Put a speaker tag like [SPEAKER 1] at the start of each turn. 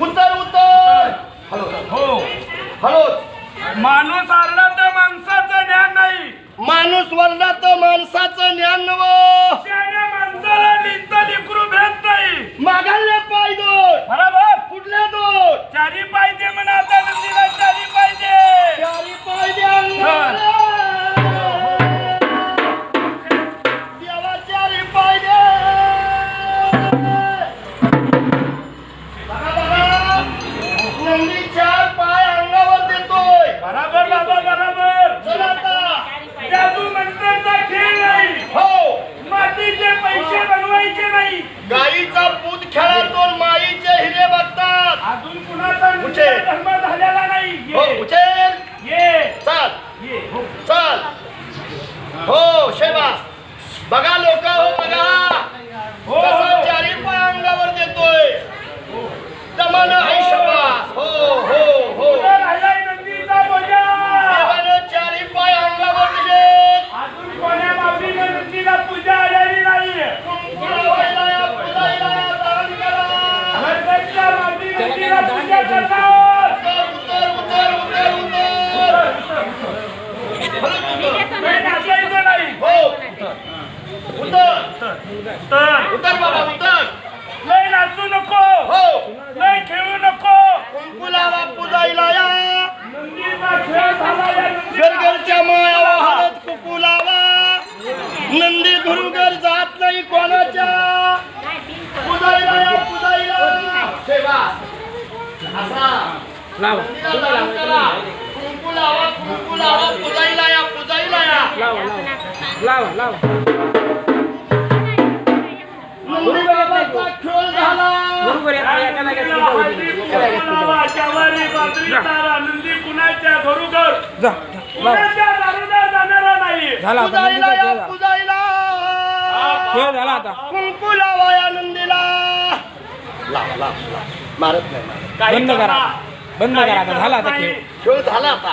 [SPEAKER 1] उतर उतर हॅलो
[SPEAKER 2] हो.
[SPEAKER 1] हॅलो
[SPEAKER 2] माणूस आला तर माणसाचं ज्ञान नाही.
[SPEAKER 1] माणूस वरला तर माणसाचं ज्ञान नव
[SPEAKER 2] धर्म झालेला नाही.
[SPEAKER 1] हो
[SPEAKER 2] ये
[SPEAKER 1] उचल.
[SPEAKER 2] ये.
[SPEAKER 1] चाल.
[SPEAKER 2] ये हो.
[SPEAKER 1] चल. हो शेबा बघा लोक हो बघा.
[SPEAKER 2] हो,
[SPEAKER 1] कसा
[SPEAKER 2] हो.
[SPEAKER 1] चारी पाय अंगावर देतोय दमान आई शबास हो. हो हो
[SPEAKER 2] उद्या राहिलाय नंदीचा बोजा.
[SPEAKER 1] देवानं चारी पाय अंगावर दिले
[SPEAKER 2] अजून कोण्या माऊलीने नंदीला पूजा आलेली नंदीला पूजा
[SPEAKER 1] उतर उतर उतर उतर उतर हलत उतर.
[SPEAKER 2] नाही नाचायचं नाही
[SPEAKER 1] हो उतर
[SPEAKER 2] तर
[SPEAKER 1] उतर बाबा उतर
[SPEAKER 2] लय नाचू नको
[SPEAKER 1] हो
[SPEAKER 2] लय खेळू नको
[SPEAKER 1] कुंकुलावा पुजायला या
[SPEAKER 2] नंदीचा खेळ झाला या नंदीला.
[SPEAKER 1] गरगरच्या मायावा हळद कुकू लावा नंदी घुरुगर जात नाही कोणाच्या? या पुजायला सेवा. असा
[SPEAKER 3] लावा.
[SPEAKER 1] नंदीला दान करा. कुंकू लावा कुंकू लावा. पुजायला या पुजायला या
[SPEAKER 3] लावा लावा. लावा लावा.
[SPEAKER 1] नंदी बाबाचा खेळ झाला.
[SPEAKER 2] कुणाच्या
[SPEAKER 3] जा.
[SPEAKER 2] जाणारा नाही.
[SPEAKER 3] झाला खेळ झाला आता.
[SPEAKER 1] कुंकू लावा नंदीला. लावा लावा लावा. मारत नाही मारत
[SPEAKER 2] काही
[SPEAKER 3] बंद करा.
[SPEAKER 2] करा.
[SPEAKER 3] बंद करा. आता झाला आता खेळ.
[SPEAKER 1] खेळ झाला आता.